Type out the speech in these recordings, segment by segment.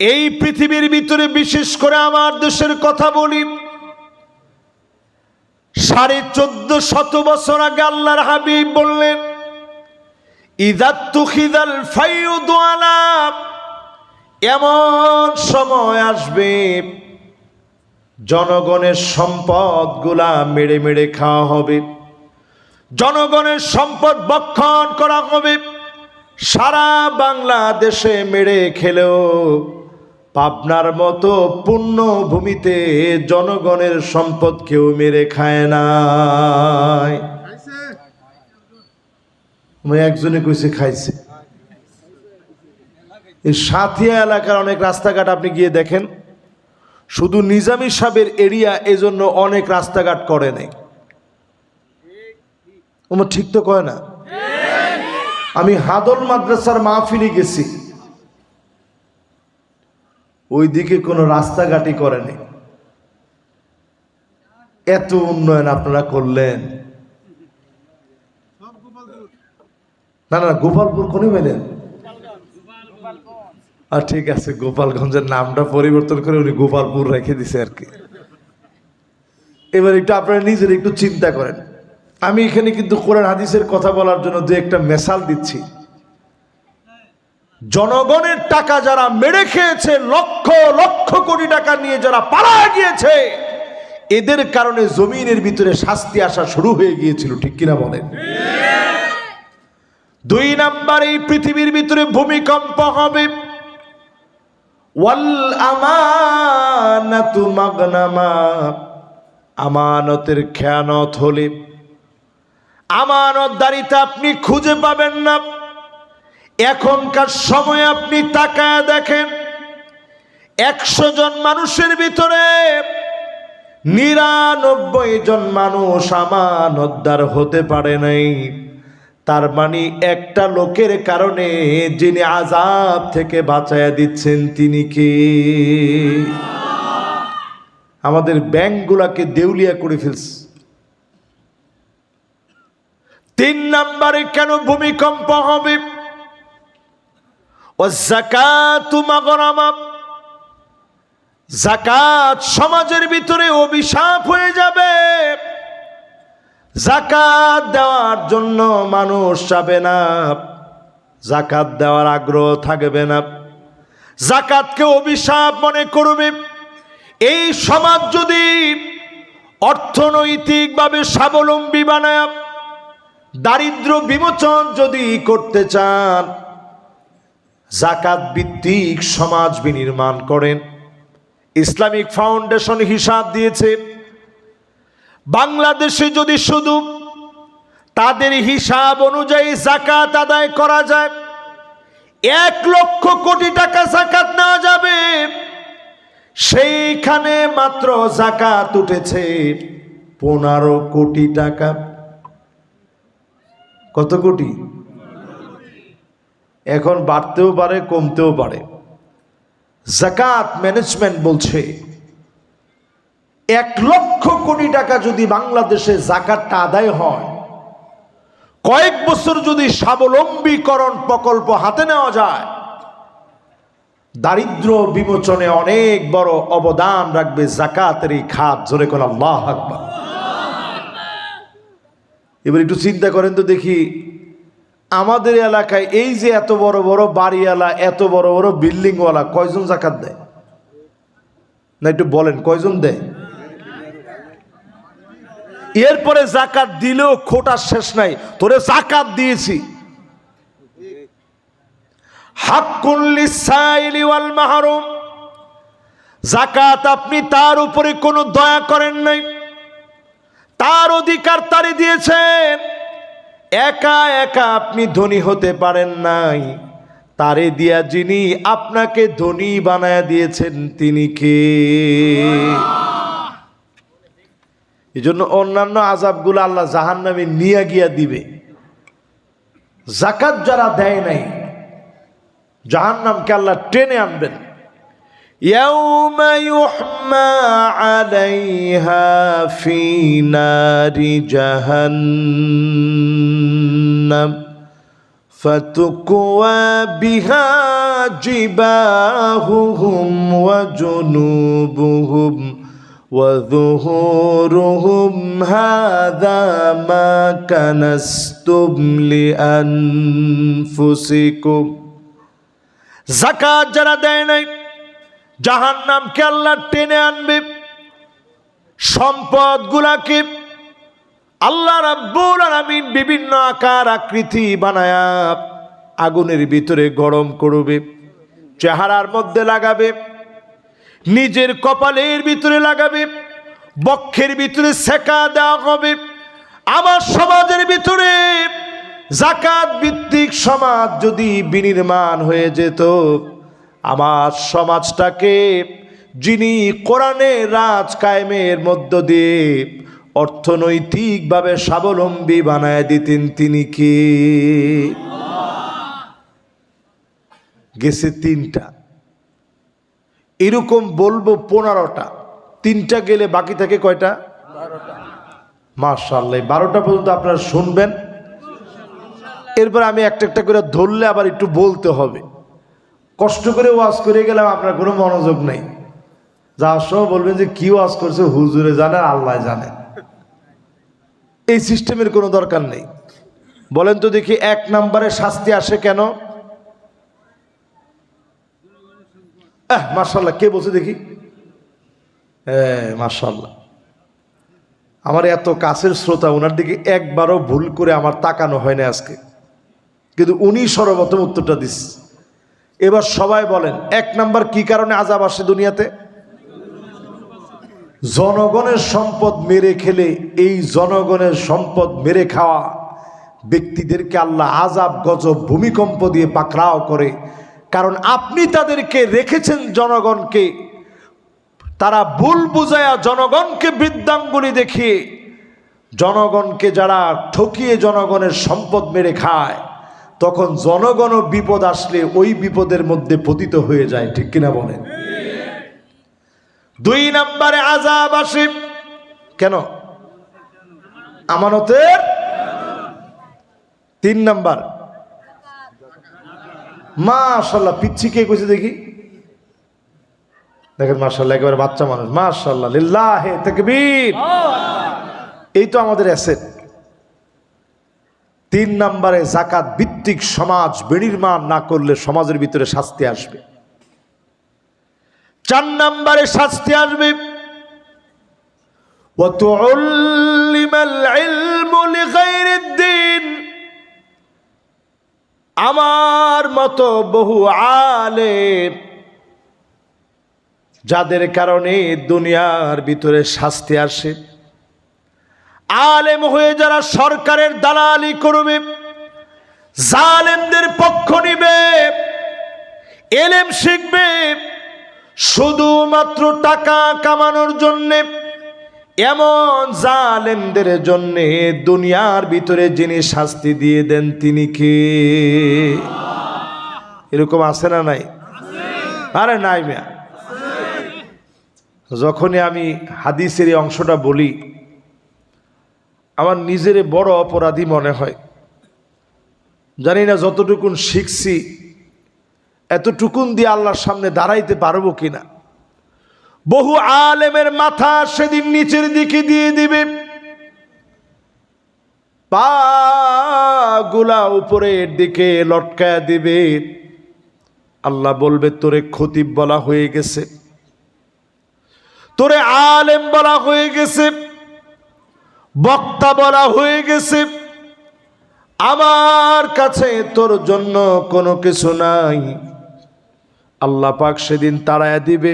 এই পৃথিবীর ভিতরে বিশেষ করে আমার দেশের কথা বলি। সাড়ে চোদ্দ শত বছর আগে আল্লাহর হাবিব বললেন এমন সময় আসবে জনগণের সম্পদগুলা মেরে মেরে খাওয়া হবে। জনগণের সম্পদ বক্ষণ করা হবে। সারা বাংলাদেশে মেরে খেলেও পাবনার মতো পূর্ণ ভূমিতে জনগণের সম্পদ কেউ মেরে খায় না আমি একজনে কইছে, খাইছে। এই সাথিয়া এলাকার অনেক রাস্তাঘাট আপনি গিয়ে দেখেন। শুধু নিজামী সাহেবের এরিয়া এজন্য অনেক রাস্তাঘাট করে নাই। ঠিক তো কয় না? আমি হাদল মাদ্রাসার মাহফিলে গেছি। ওইদিকে কোনো রাস্তাঘাটি করেনি। এত উন্নয়ন আপনারা করলেন। না না, গোপালপুর কোনে পেলেন? আর ঠিক আছে, গোপালগঞ্জের নামটা পরিবর্তন করে উনি গোপালপুর রেখে দিছে আর কি। এবার একটু আপনারা নিজের একটু চিন্তা করেন। আমি এখানে কিন্তু কোরআন হাদিসের কথা বলার জন্য দু একটা মেশাল দিচ্ছি। জনগণের টাকা যারা মেরে খেয়েছে, লক্ষ লক্ষ কোটি টাকা নিয়ে যারা পালা গিয়েছে, এদের কারণে জমিনের ভিতরে শাস্তি আসা শুরু হয়ে গিয়েছিল, ঠিক কিনা বলেন? দুই নাম্বার, এই পৃথিবীর ভিতরে ভূমিকম্প হবে। আমানাতু আমানতের খেয়ানত হলে। আমানতদারিতা আপনি খুঁজে পাবেন না। এখনকার সময় আপনি তাকায় দেখেন, একশো জন মানুষের ভিতরে নিরানব্বই জন মানুষ আমানতদার হতে পারে নাই। তার মানে একটা লোকের কারণে যিনি আজাব থেকে বাঁচায়া দিচ্ছেন, তিনি কে? আমাদের ব্যাংকগুলাকে দেউলিয়া করে ফেলছে। তিন নম্বরে কেন ভূমিকম্প হবে? জাকাতু সমাজের ভিতরে অভিশাপ হয়ে যাবে। জাকাত দেওয়ার জন্য মানুষ যাবে না। জাকাত দেওয়ার আগ্রহ থাকবে না। জাকাতকে অভিশাপ মনে করবে। এই সমাজ যদি অর্থনৈতিকভাবে স্বাবলম্বী বানায় দারিদ্র বিমোচন যদি করতে চান জাকাত ভিত্তিক সমাজ বিনির্মাণ করেন। ইসলামিক ফাউন্ডেশন হিসাব দিয়েছে, বাংলাদেশে যদি শুধু তাদের হিসাব অনুযায়ী জাকাত আদায় করা যায়, এক লক্ষ কোটি টাকা জাকাত নেওয়া যাবে, সেইখানে মাত্র জাকাত উঠেছে পনেরো কোটি টাকা। কত কোটি? এখন বাড়তেও পারে, কমতেও পারে। জাকাত ম্যানেজমেন্ট বলছে, এক লক্ষ কোটি টাকা যদি বাংলাদেশে জাকাতটা আদায় হয়, কয়েক বছর যদি স্বাবলম্বীকরণ প্রকল্প হাতে নেওয়া যায়, দারিদ্র বিমোচনে অনেক বড় অবদান রাখবে জাকাতের এই খাত। জোরে কোন আল্লাহ আকবার। এবার একটু চিন্তা করেন তো দেখি আমাদের এলাকায় এই যে এত বড় বড় বাড়িওয়ালা, এত বড় বড় বিল্ডিংওয়ালা, কয়জন জাকাত দেয়? না, একটু বলেন, কয়জন দেয়? এরপরে জাকাত দিলেও খোটার শেষ নাই। তোরে জাকাত দিয়েছি। মাহরুম। জাকাত আপনি তার উপরে কোনো দয়া করেন নাই। তার অধিকার তারে দিয়েছেন। একা একা আপনি ধনী হতে পারেন নাই। তারে দিয়া যিনি আপনাকে ধনী বানায় দিয়েছেন, তিনি কে? এই জন্য অন্যান্য আজাবগুলো আল্লাহ জাহান নামে নিয়ে গিয়া দিবে। জাকাত যারা দেয় নাই জাহান নামকে আল্লাহ টেনে আনবেন। يوم يحمى عليها في نار جهنم فتكوى بها جباههم وجنوبهم وظهورهم. هذا ما كنستم لأنفسكم. زكاة جرى জাহান নামকে আল্লাহ টেনে আনবে? সম্পদ গুলাকে আল্লাহ রাব্বুল আলামিন বিভিন্ন আকার আকৃতি বানায়া আগুনের ভিতরে গরম করবে, চেহারার মধ্যে লাগাবে, নিজের কপালের ভিতরে লাগাবে, বক্ষের ভিতরে সেকা দেওয়া হবে আমার সমাজের ভিতরে জাকাত ভিত্তিক সমাজ যদি বিনির্মাণ হয়ে যেত আমার সমাজটাকে যিনি কোরআনে রাজ কায়েমের মধ্য দিয়ে অর্থনৈতিকভাবে স্বাবলম্বী বানায় দিতেন, তিনি কি? গেছে তিনটা। এরকম বলব পনেরোটা। তিনটা গেলে বাকি থাকে কয়টা? মার্শাল্লাহ বারোটা পর্যন্ত আপনারা শুনবেন। এরপর আমি একটা একটা করে ধরলে আবার একটু বলতে হবে। কষ্ট করে ওয়াজ করে গেলাম, আপনার কোনো মনোযোগ নেই। যাওয়ার সময় বলবেন যে কি ওয়াজ করছে, হুজুরে জানে আল্লাহ জানে এই সিস্টেমের কোনো দরকার নেই। বলেন তো দেখি এক নম্বরে শাস্তি আসে কেন? মার্শাল্লাহ কে বলছে দেখি? হ্যাঁ মার্শাল্লাহ আমার এত কাছের শ্রোতা ওনার দিকে একবারও ভুল করে আমার তাকানো হয় না আজকে। কিন্তু উনি সর্বপ্রথম উত্তরটা দিস। এবার সবাই বলেন, এক নাম্বার কি কারণে আজাব আসে দুনিয়াতে? জনগণের সম্পদ মেরে খেলে এই জনগণের সম্পদ মেরে খাওয়া ব্যক্তিদেরকে আল্লাহ আজাব, গজব, ভূমিকম্প দিয়ে পাকড়াও করে। কারণ আপনি তাদেরকে রেখেছেন জনগণকে। তারা ভুল বুঝায়া জনগণকে বৃদ্ধাঙ্গুলি দেখিয়ে জনগণকে যারা ঠকিয়ে জনগণের সম্পদ মেরে খায় তখন জনগণ বিপদ আসলে ওই বিপদের মধ্যে পতিত হয়ে যায়, ঠিক কিনা বলেন? দুই নম্বরে আজাব আসে। কেন? আমানতের? তিন নাম্বার। মাশাল্লাহ পিচ্ছি কে কইছে দেখি? দেখেন মার্শাল্লাহ একেবারে বাচ্চা মানুষ। মার্শাল্লাহ লিল্লাহে এই তো আমাদের অ্যাসেট। তিন নম্বরে জাকাত ভিত্তিক সমাজ বিনির্মাণ না করলে সমাজের ভিতরে শাস্তি আসবে। চার নম্বরে শাস্তি আসবে। আমার মতো বহু আলে যাদের কারণে দুনিয়ার ভিতরে শাস্তি আসে। আলেম হয়ে যারা সরকারের দালালি করবে, জালেমদের পক্ষ নিবে, এলেম শিখবে, শুধুমাত্র টাকা কামানোর জন্যে, এমন জালেমদের জন্যে দুনিয়ার ভিতরে যিনি শাস্তি দিয়ে দেন তিনি কে? এরকম আছে না নাই? আরে নাই মিয়া। যখনই আমি হাদিসের এই অংশটা বলি আমার নিজের বড় অপরাধী মনে হয়। জানি না যতটুকুন শিখছি, এতটুকুন দিয়ে আল্লাহর সামনে দাঁড়াইতে পারব কিনা। বহু আলেমের মাথা সেদিন নিচের দিকে দিয়ে দিবে। পা গুলা উপরের দিকে লটকায়া দিবে। আল্লাহ বলবে, তোরে খতিব বলা হয়ে গেছে। তোরে আলেম বলা হয়ে গেছে। বক্তা বলা হয়ে গেছে, আমার কাছে তোর জন্য কোনো কিছু নাই। আল্লাহ পাক সেদিন তাড়ায় দিবে।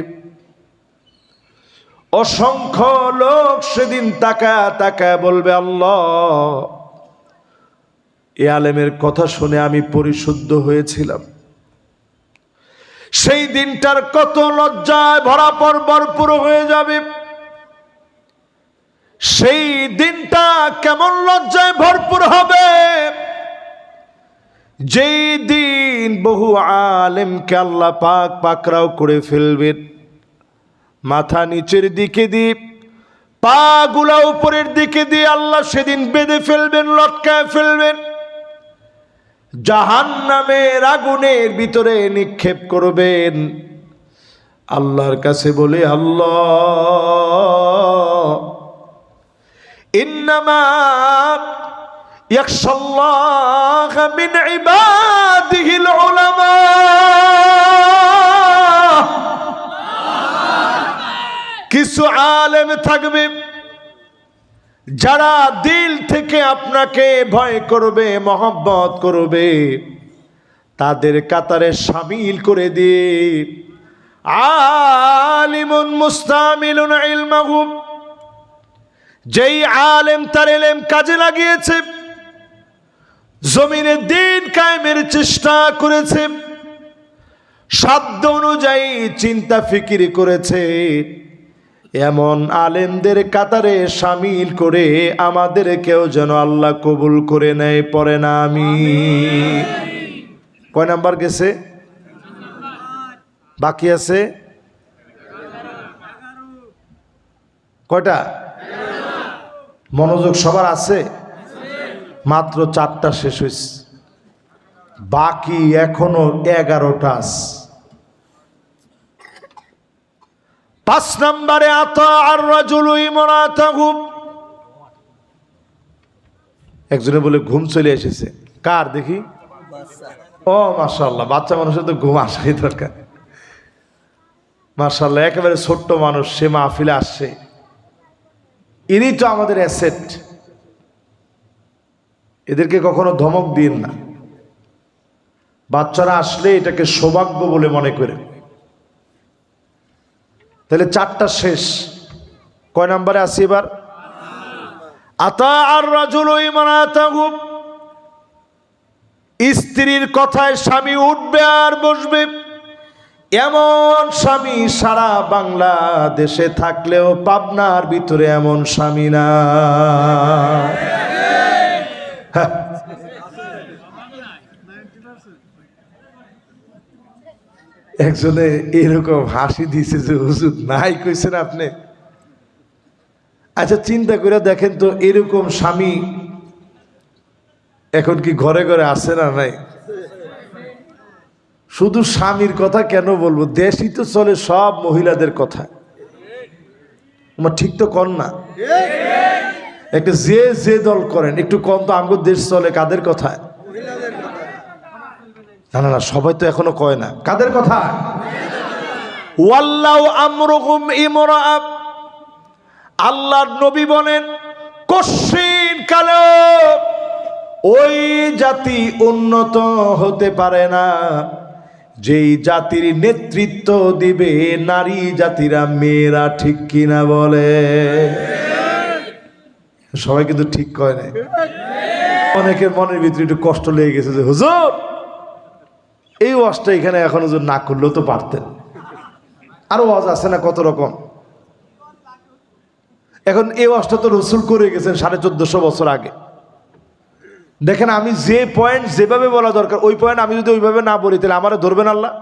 অসংখ্য লোক সেদিন তাকা তাকা বলবে, আল্লাহ, এ আলেমের কথা শুনে আমি পরিশুদ্ধ হয়েছিলাম। সেই দিনটার কত লজ্জায় ভরা পর ভরপুর হয়ে যাবে। সেই দিনটা কেমন লজ্জায় ভরপুর হবে? যেই দিন বহু আলেমকে আল্লাহ পাক পাকরাও করে ফেলবেন মাথা নিচের দিকে দিয়ে পা গুলা উপরের দিকে দিয়ে আল্লাহ সেদিন বেঁধে ফেলবেন, লটকায় ফেলবেন। জাহান নামের আগুনের ভিতরে নিক্ষেপ করবেন। আল্লাহর কাছে বলে, আল্লাহ কিছু আলেম থাকবে যারা দিল থেকে আপনাকে ভয় করবে, মহব্বত করবে, তাদের কাতারে সামিল করে দিয়ে আলিমুন মুস্তামিলুন ইলমাহু যেই আলেম তার এলেম কাজে লাগিয়েছে, জমিনে দিন কায়েমের চেষ্টা করেছে, সাধ্য অনুযায়ী চিন্তা ফিকির করেছে। এমন আলেমদের কাতারে সামিল করে আমাদের কেউ যেন আল্লাহ কবুল করে নেয় পরে না আমি কয় নাম্বার গেছে? বাকি আছে? কয়টা? মনোযোগ সবার আছে? মাত্র চারটা শেষ হয়েছে বাকি এখনও এগারোটা আছে। পাঁচ নম্বরে, আতা আর রাজুলু ইমরাতাহু। একজনে বলে, ঘুম চলে এসেছে। কার দেখি? ও, মাশাআল্লাহ, বাচ্চা মানুষের তো ঘুম আসাই দরকার। মাশাআল্লাহ, একেবারে ছোট্ট মানুষ, সে মাহফিলে আসছে। ইনি তো আমাদের অ্যাসেট এদেরকে কখনো ধমক দিন না। বাচ্চারা আসলে এটাকে সৌভাগ্য বলে মনে করে। তাহলে চারটা শেষ। কয় নাম্বারে আসি এবার? আতা আর রাজুল স্ত্রীর কথায় স্বামী উঠবে আর বসবে। এমন স্বামী সারা বাংলাদেশে থাকলেও পাবনার ভিতরে এমন স্বামী না। একজনে এরকম হাসি দিছে যে, হুজুর, নাই কইছেন আপনি আচ্ছা চিন্তা করে দেখেন তো এরকম স্বামী এখন কি ঘরে ঘরে আছে না নাই শুধু স্বামীর কথা কেন বলব? দেশই তো চলে সব মহিলাদের কথা। আমার ঠিক তো কর না? একটা যে যে দল করেন, একটু কম তো আমগো দেশ চলে, কাদের কথায় না না না, সবাই তো এখনও কয় না। কাদের কথা? ওয়াল্লাউ আমরুকুম আল্লাহর নবী বলেন কশিন কালে ওই জাতি উন্নত হতে পারে না। যেই জাতির নেতৃত্ব দিবে, নারী জাতিরা মেয়েরা ঠিক কিনা বলে। সবাই কিন্তু ঠিক কয় নাই। অনেকের মনের ভিতরে একটু কষ্ট লেগে গেছে যে, হুজুর, এই ওয়াজটা এখানে এখন হুজুর না করলেও তো পারতেন। আরও ওয়াজ আছে না কত রকম? এখন এই ওয়াজটা তো রসুল করে গেছেন সাড়ে চোদ্দশো বছর আগে। দেখেন আমি যে পয়েন্ট যেভাবে বলা দরকার, ওই পয়েন্ট আমি যদি ওইভাবে না বলি, তাহলে আমারে ধরবেন আল্লাহ?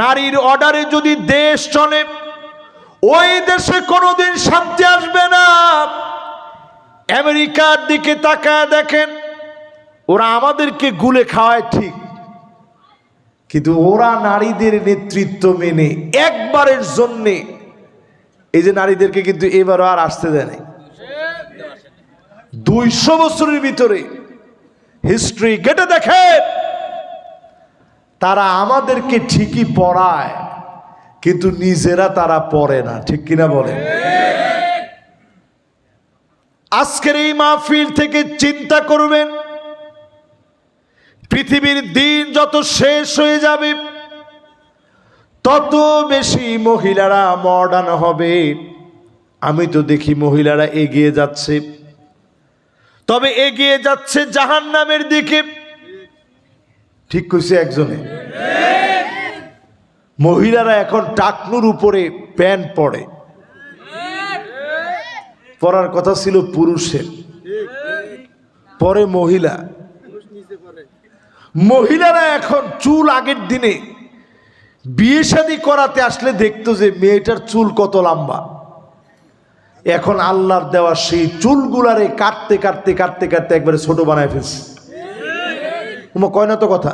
নারীর অর্ডারে যদি দেশ চলে, ওই দেশে কোনোদিন শান্তি আসবে না। আমেরিকার দিকে তাকায় দেখেন, ওরা আমাদেরকে গুলে খাওয়ায় ঠিক, কিন্তু ওরা নারীদের নেতৃত্ব মেনে একবারের জন্যে এই যে নারীদেরকে কিন্তু এবারও আর আসতে দেয় নাই। দুইশো বছরের ভিতরে হিস্ট্রি গেটে দেখে তারা আমাদেরকে ঠিকই পড়ায়, কিন্তু নিজেরা তারা পড়ে না, ঠিক কিনা বলে আজকের এই মাহফিল থেকে চিন্তা করবেন, পৃথিবীর দিন যত শেষ হয়ে যাবে তত বেশি মহিলারা মডার্ন হবে। আমি তো দেখি মহিলারা এগিয়ে যাচ্ছে। তবে এগিয়ে যাচ্ছে জাহান নামের দিকে। ঠিক কইছে একজনে। মহিলারা এখন টাকনুর উপরে প্যান্ট পরে। পরার কথা ছিল পুরুষের। পরে মহিলা। মহিলারা এখন চুল আগের দিনে বিয়ে শাদি করাতে আসলে দেখতো যে মেয়েটার চুল কত লম্বা। এখন আল্লাহর দেওয়া সেই চুলগুলারে কাটতে কাটতে কাটতে কাটতে একবারে ছোট বানায় ফেলছে। কয় না তো কথা?